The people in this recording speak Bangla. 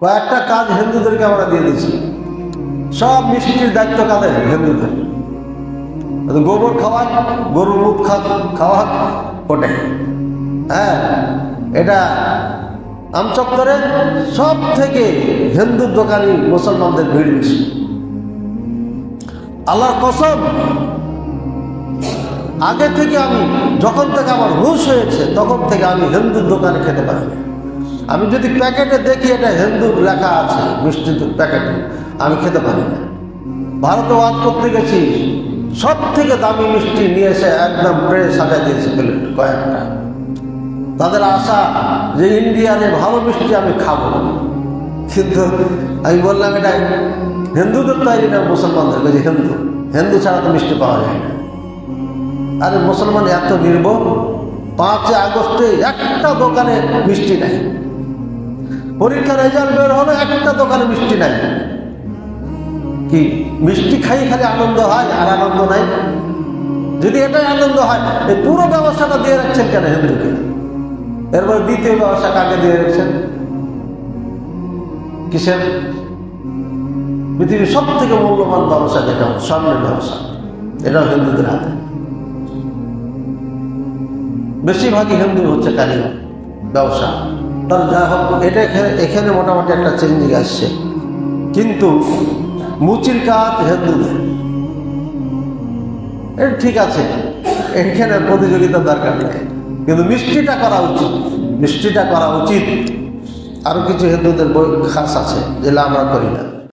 কয়েকটা কাজ হিন্দুদেরকে আমরা দিয়ে দিচ্ছি সব মিষ্টির দায়িত্ব কাদের? হিন্দুদের। গোবর খাওয়া গরুর মুখ খা- খাওয়া ওটাই। হ্যাঁ এটা আমচত্বরে সব থেকে হিন্দু দোকানি মুসলমানদের ভিড় বেশি। আল্লাহর কসম, আগে থেকে আমি, যখন থেকে আমার হুশ হয়েছে, তখন থেকে আমি হিন্দুর দোকানে খেতে পারি না। আমি যদি প্যাকেটে দেখি এটা হিন্দুর লেখা আছে মিষ্টি প্যাকেটে, আমি খেতে পারি না। ভারতে ওয়াজ করতে গেছি সব থেকে দামি মিষ্টি নিয়ে এসে একদম ট্রে সাজা দিয়েছে প্লেট, কয়েকটা। তাদের আশা যে ইন্ডিয়ার ভালো মিষ্টি আমি খাব। কিন্তু আমি বললাম, এটা হিন্দুদের তৈরি না, মুসলমানদের? কাছে হিন্দু। হিন্দু ছাড়া তো মিষ্টি পাওয়া যায় না। আরে, মুসলমান এত নির্ভর পাঁচই আগস্টে একটা দোকানে মিষ্টি নাই। পরীক্ষার রেজাল্ট বের হলো, একটা দোকানে মিষ্টি নাই। কি? মিষ্টি খাই খালি আনন্দ হয় আর আনন্দ নাই? যদি এটাই আনন্দ হয়, এই পুরো ব্যবস্থাটা দিয়ে রাখছেন কেন হিন্দুকে এরপর দ্বিতীয় ব্যবস্থা কাকে দিয়ে রাখছেন? কিসের? পৃথিবীর সব থেকে মূল্যবান ব্যবসা যেটা, স্বর্ণের ব্যবসা। এটাও হিন্দুদের হাতে। বেশিরভাগই হিন্দু হচ্ছে কারিগর ব্যবসা। যা হোক, এটা এখানে এখানে মোটামুটি একটা চেঞ্জিং আসছে। কিন্তু মুচির কাজ হেতু এটা ঠিক আছে, এখানে প্রতিযোগিতা দরকার নেই। কিন্তু মিষ্টিটা করা উচিত, মিষ্টিটা করা উচিত। আরও কিছু হিন্দুদের বই খাস আছে যেটা আমরা করি না।